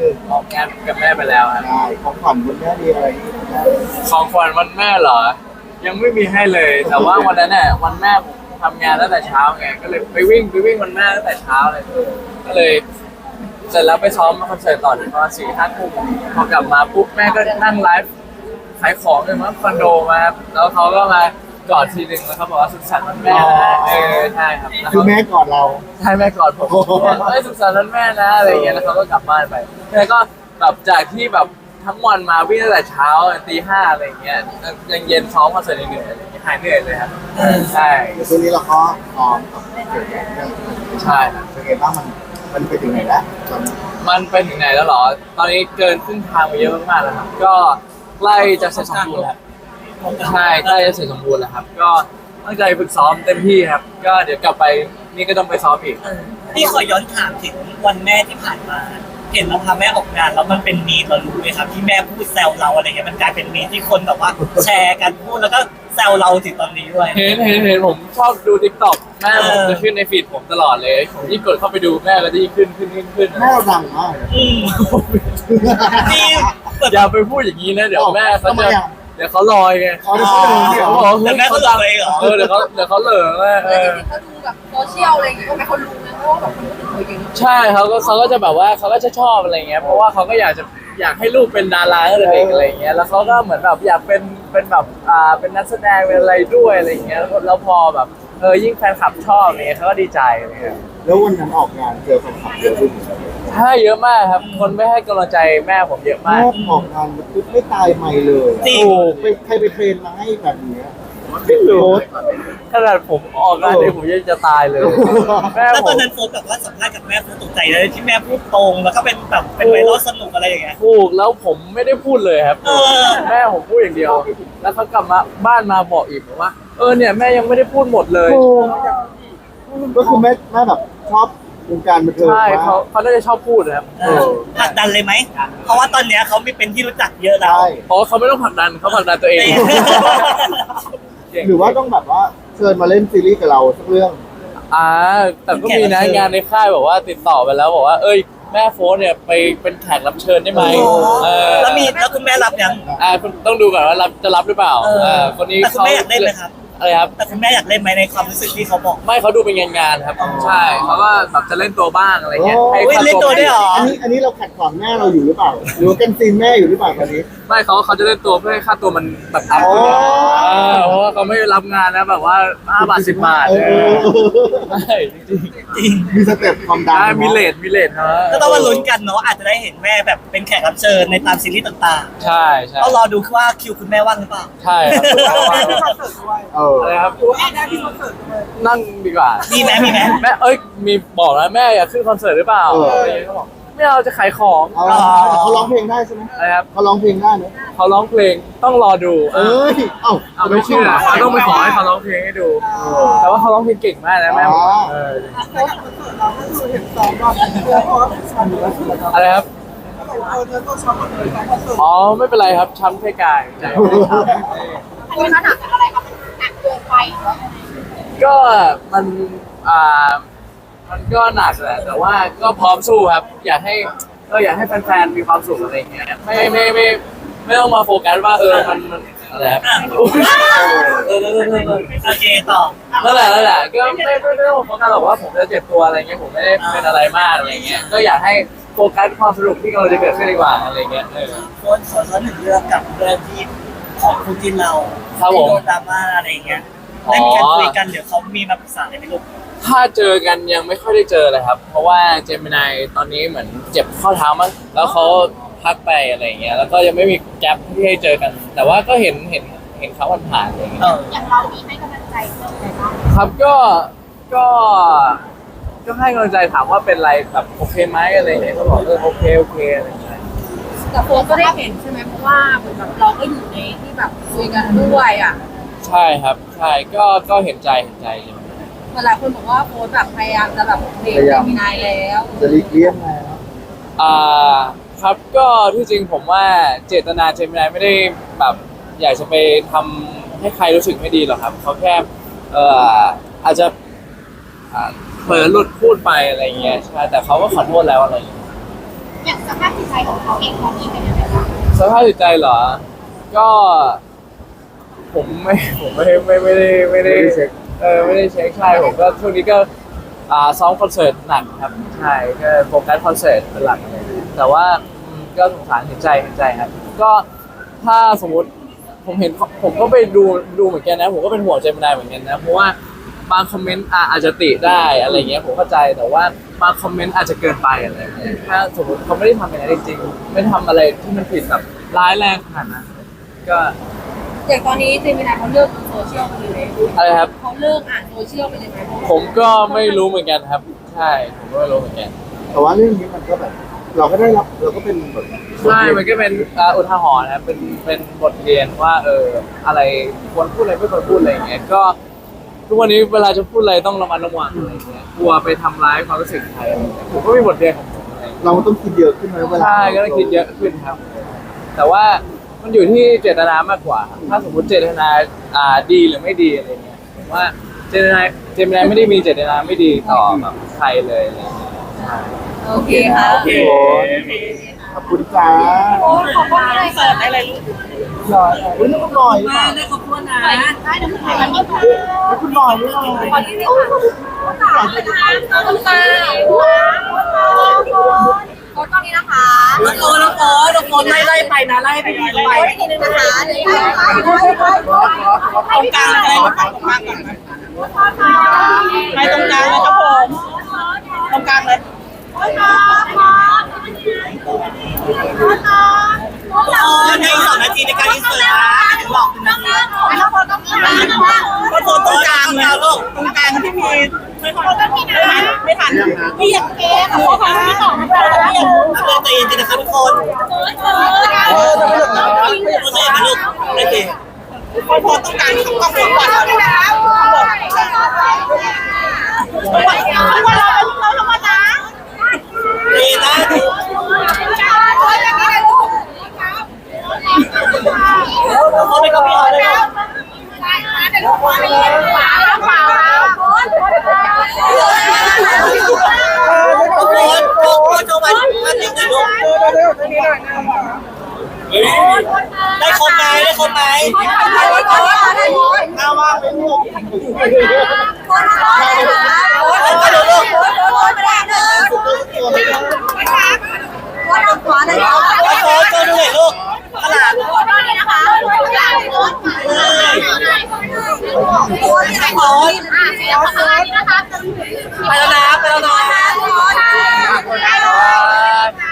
หนึ่งออกงานกับแม่ไปแล้วครับได้ของขวัญคุณแม่มีอะไรที่คุณแม่ของขวัญวันแม่เหรอ ยังไม่มีให้เลย แต่ว่าวันนั้นเนี่ยวันแม่ผมทำงานตั้งแต่เช้าไงก็เลยไปวิ่งไปวิ่งวันแม่ตั้งแต่เช้าเลยก็เลยเสร็จแล้วไปซ้อมคอนเสิร์ตต่อถึงประมาณสี่ห้าทุ่มพอกลับมาปุ๊บแม่ก็นั่งไลฟ์ขายของเลยมั้งคอนโดมาครับแล้วเขาก็มา กอดทีนึงแล้วเขาบอกว่าสุขสันต์วันแม่นะเออใช่ครับแล้วคือเขา แม่กอดเรา ใช่แม่กอดผมโอ้โหเฮ้ยสุขสันต์วันแม่นะอะไรอย่างเงี้ยแล้วเขาก็กลับบ้านไปแล้วก็แบบจากที่แบบทั้งวันมาวิ่งตั้งแต่เช้าตีห้าอะไรอย่างเงี้ยยังเย็นซ้อมคอนเสิร์ตเหนื่อยๆอะไรอย่างเงี้ยหายเหนื่อยเลยครับใช่เดี๋ยวช่วงนี้เราก็พร้อมกับเกี่ยวกับเรื่องใช่ครับเป็นไงบ้างมันมันไปถึงไหนแล้วตอนนี้มันเป็นถึงไหนแล้วเหรอ ตอนนี้เกินครึ่งทางไปเยอะมากๆแล้วครับก็ใกล้จะเสร็จสมบูรณ์แล้ว ใช่ใกล้จะเสร็จสมบูรณ์แล้วครับ ก็ตั้งใจฝึกซ้อมเต็มที่ครับ ก็เดี๋ยวกลับไปนี่ก็ต้องไปซ้อมอีกเออพี่ขอย้อนถามถึงวันแม่ที่ผ่านมา เห็นเราพาแม่ออกงานแล้วมันเป็นมีมเรารู้ไหมครับ ที่แม่พูดแซวเราอะไรเงี้ยมันกลายเป็นมีมที่คนแบบว่า แชร์กันพูดแล้วก็แซวเราถึงตอนนี้ด้วย เห็นเห็นเห็นผมชอบดูทิกตอกแม่ผมเออจะขึ้นในฟีดผมตลอดเลย ผมยิ่งกดเข้าไปดูแม่ก็จะยิ่งขึ้นขึ้นขึ้นขึ้นแม่เราดังมากอืม จริงเปิดอย่าไปพูดอย่างนี้นะเดี๋ยวแม่เขาทำไมจะ อะเดี๋ยวเขาลอยไงเขาจะพูดอย่างนี้เหรอเขาบอกแล้วแม่เฮ้ยเขาเหลือเองเหรอเออเดี๋ยวเขาเดี๋ยวเขาเหลิงแม่เอแต่จอริงๆเขาดูแบบโซเชียลอะไรอย่างเงี้ยก็ไม่เขารู้นะเพราะว่าแบบคนพูดถึงเขาเยอะใช่เขาก็เขาก็จะแบบว่าเขาก็จะชอบอะไรเงี้ยเพราะว่าเขาก็อยากจะอยากให้ลูกเป็นดาราตั้งแต่เด็กอะไรเงี้ยแล้วเขาก็เหมือนแบบอยากเป็นเป็นแบบอ่าเป็นนักแสดงเป็นอะไรด้วยอะไรเงี้ยแล้วแล้วพอแบบเออยิ่งแฟนคลับชอบเนี่ยเขาก็ดีใจอะไรเงี้ยแล้ววันนั้นออกงานเจอแฟนคลับเยอะขึ้นใช่เยอะมากครับ คนไม่ให้กำลังใจแม่ผมเยอะแม่มากออกงานปุ๊บไม่ตายไม่เลยจริง โอ้ไปใครไปเทรนมาให้แบบเนี้ยไม่รู้โพสต์ขนาดผมออกงานเนี่ยผมยังจะตายเลย แม่แล้วผตอนมนั้นโฟนแบบว่าสัมภาษณ์กับแม่โฟนตกใจเลยที่แม่พูดตรง แล้วก็เป็นแบบเป็นไวรัลสนุกอะไรอย่างเงี้ย ถูกแล้วผมไม่ได้พูดเลยครับ เออ แม่ผมพูดอย่างเดียว แล้วเขากลับมาบ้านมาบอกอีกบอกว่า เออเนี่ยแม่ยังไม่ได้พูดหมดเลยโอ้ก็คือแม่แม่แบบ ชอบวงการบันเทิงใช่มากเขาเขาน่าจะชอบพูดนะครับเออ ผลักดันเลยไหม เพราะว่าตอนเนี้ยเขาไม่เป็นที่รู้จักเยอะแล้ว ใช่เพราะว่าเขาไม่ต้องผลักดันเขาผลักดันตัวเองเก่งหรือว่าต้องแบบว่าเชิญมาเล่นซีรีส์กับเราสักเรื่อง อ่าแต่ก็มีนะงานในค่ายบอกว่าติดต่อไปแล้วบอกว่า เอ้ยแม่โฟนเนี่ยไปเป็นแขกรับเชิญได้ไหมเออแล้วมีแล้วคุณแม่รับยัง อ่าคุณต้องดูก่อนว่ารับจะรับหรือเปล่าเออเออคนนี้แต่คุณเขาแม่อยากเล่นไหมครับ อะไรครับ แต่คุณแม่อยากเล่นไหมในความรู้สึกที่เขาบอก ไม่เขาดูเป็นงานงานๆครับ ใช่เขาก็แบบจะเล่นตัวบ้างอะไรเงี้ยโอ้ให้เฮ้ยค่าเล่นตัวด้วยเหรอ อันนี้อันนี้เราขัดขวางแม่เราอยู่หรือเปล่า หรือว่ากันซีนแม่อยู่หรือเปล่าตอนนี้ ไม่เขาเขาจะเล่นตัวเพื่อให้ค่าตัวมันแบบอัพขึ้นอ๋อเออเพราะว่าเขาไม่รับงานนะแบบว่า5บาท10บาทเอเอออใช่จริงจริงมีสเต็ปความๆดังอ่ามีเลทมีเลทฮะก็ต้องมาลุ้นกันเนาะอาจจะได้เห็นแม่แบบเป็นแขกรับเชิญในตามซีรีส์ต่างใช่ใช่ๆก็รอดูว่าคิวคุณแม่ว่างหรือเปล่า ใช่ครับเอออะไรครับนั่งดีกว่ามีไหมมีไหม แม่เอ้ยมีบอกนะแม่อยากขึ้นคอนเสิร์ตหรือเปล่าอะไรอย่างเงี้ยเขาบอก ไม่เอาจะขายของเอาแต่เขาร้องเพลงได้ใช่ไหมอะไรครับเขาร้องเพลงได้เนอะเขาร้องเพลงต้องรอดูเอ้ยเอ้าเอาไม่เชื่อเขาต้องไปขอให้เขาร้องเพลงให้ดู แต่ว่าเขาร้องเพลงเก่งมากนะแม่ผมอ๋อเอออะไรครับอ๋อไม่เป็นไรครับช้ำแค่กายใจไม่ได้ช้ำคือมันหนักอะไรครับมันหนักเกินไปหรือว่ายังไงก็มันอ่า มันก็หนักแหละแต่ว่าก็พร้อมสู้ครับ อยากให้ก็อยากให้แฟนๆมีความสุขอะไรอย่างเงี้ยไม่ไม่ไม่ไม่ต้องมาโฟกัสว่าเออมันมันอะไรครับเออเออเออเออเออโอเคต่อนั่นแหละนั่นแหละก็ไม่ไม่ไม่ต้องโฟกัสหรอกว่าผมจะเจ็บตัวอะไรเงี้ยผมไม่ได้เป็นอะไรมากอะไรเงี้ยก็อยากให้โฟกัสความสนุกที่กำลังจะเกิดขึ้นดีกว่าอะไรเงี้ยเออโฟนขอซ้อนหนึ่งเรื่องกับเรื่องที่ของคุณจินเราครับผมที่โดนดราม่าอะไรอย่างเงี้ยได้มีการคุยกันเดี๋ยวเขามีมาปรึกษาอะไรไหมลูก ถ้าเจอกันยังไม่ค่อยได้เจอเลยครับ เพราะว่าเจมินายตอนนี้เหมือนเจ็บข้อเท้ามั้งแล้วเขาพักไปอะไรเงี้ยแล้วก็ยังไม่มีแกลบที่ให้เจอกัน แต่ว่าก็เห็นเห็นเห็นเขาผ่านๆอะไรเงี้ยเอออย่างเรามีให้กำลังใจเพื่อนไหมบ้างครับก็ก็ก็ให้กำลังใจถามว่าเป็นไรแบบโอเคไหมอะไรเงี้ยเขาบอกเออโอเคโอเคอะไรเงี้ยแต่โฟนก็ได้เห็นใช่ไหมเพราะว่าเหมือนแบบเราก็อยู่ในที่แบบคุยกันด้วยอะใช่ครับใช่ก็ก็เห็นใจเห็นใจเจมินาย เวลายคนบอกว่าโฟนแบบพยายามจะแบบเบรกเจมินายแล้วจะหลีกเลี่ยงแล้วอ่าครับก็ที่จริงผมว่าเจตนาเจมินายไม่ได้แบบอยากจะไปทำให้ใครรู้สึกไม่ดีหรอกครับเขาแค่เอ่ออาจจะอ่าเผลอหลุดพูดไปอะไรเงี้ยใช่แต่เขาก็ขอโทษแล้วอะไรเงี้ยอย่างสภาพจิตใจของเขาเองตอนนี้เป็นยังไงบ้างสภาพจิตใจเหรอ ก็ ผมไม่ผมไม่ไม่ไม่ได้ไม่ได้ไม่ได้ เออไม่ได้เช็คใช่ผมก็ช่วงนี้ก็อ่าซ้อมคอนเสิร์ตหนักครับใช่ก็โฟกัสคอนเสิร์ตเป็นหลักอะไรอย่างเงี้ยแต่ว่าอืมก็สงสารเห็นใจเห็นใจครับ ก็ถ้าสมมติผมเห็นผมก็ไปดูดูเหมือนกันนะ ผมก็เป็นห่วงเจมินายเหมือนกันนะ เพราะว่าบางคอมเมนต์อาจจะติได้อะไรเงี้ยผมเข้าใจแต่ว่าบางคอมเมนต์อาจจะเกินไปอะไรเงี้ยถ้าสมมติเขาไม่ได้ทำอย่างนั้นจริงๆไม่ทำอะไรที่มันผิดแบบร้ายแรงขนาดนั้นก็ อย่างตอนนี้เจมินาเขาเลิกดูโซเชียลไปเลยอะไรครับ เขาเลิกอ่านโซเชียลไปเลยไหมผมก็ไม่รู้เหมือนกันครับ ใช่ ผมก็ไม่รู้เหมือนกันแต่ว่าเรื่องนี้มันก็แบบ เราก็ได้รับเราก็เป็นแบบใช่มันก็เป็นอ่าอุทาหรณ์นะครับเป็นเป็นบทเรียนว่า เอออะไรควรพูดอะไรไม่ควรพูดอะไรอย่างเงี้ยก็ ทุกวันนี้เวลาจะพูดอะไรต้องระมัดระวังอะไรอย่างเงี้ยกลัวไปทำร้ายความรู้สึกใครอะไรอย่างเงี้ยผมก็มีบทเรียนของผมอะไรอย่างเงี้ย เราต้องคิดเยอะขึ้นไหมเวลาใช่ก็ต้องคิดเยอะขึ้นครับ แต่ว่า มันอยู่ที่เจตนามากกว่าครับถ้าสมมติเจตนาอ่าดีหรือไม่ดีอะไรเงี้ยผมว่าเจตนาเจตนาไม่ได้มีเจตนาไม่ดีต่อแบบใครเลยอะไรอย่างเงี้ยใช่โอเคค่ะโอเคขอบคุณจ้าโอ้ขอบคุณเลยเสิร์ฟได้เลยลูกหน่อยอุ้ยนี่คุณหน่อยมาได้ขอบคุณนะได้เดี๋ยวคุณถ่ายมันก็พอนี่คุณหน่อยนี่หน่อยขอที่นี่ค่ะขอบคุณค่ะขอบคุณค่ะโค้ดตอนนี้นะคะน้องโฟน้องโฟน้องโฟไล่ไล่ไปนะไล่ไปดีไปโค้ดอีกทีนึงนะคะเดี๋ยวตรงกลางเลยมาตรงกลางก่อนไปตรงกลางเลยครับผมตรงกลางเลยโอ้ให้สองนาทีในการอินเสิร์ตนะบอกนนาทีแล้วคนต้องมีนะก็โฟตรงกลางเลยลูกตรงกลางที่มีไม่ทันไม่ทันไม่อยากเกมขอบคุณที่สองนะไม่อยากตัวตีจริงนะครับทุกคน เออจะไม่หลุดนะ ตัวตีนะลูกโอเค พอต้องการคำต้องการก่อนดีนเขาไม่ก็พี่เอาเลยโอ้โหโอ้โหโจมันมันยังไงลูกได้คมไหมได้ คมไหมเอาวมาเป็นลูกแล้วก็เดี๋ยวลูกแล้วโค้ชโจดูหน่อยลูกขนาดไปแล้วนะไปแล้วนะ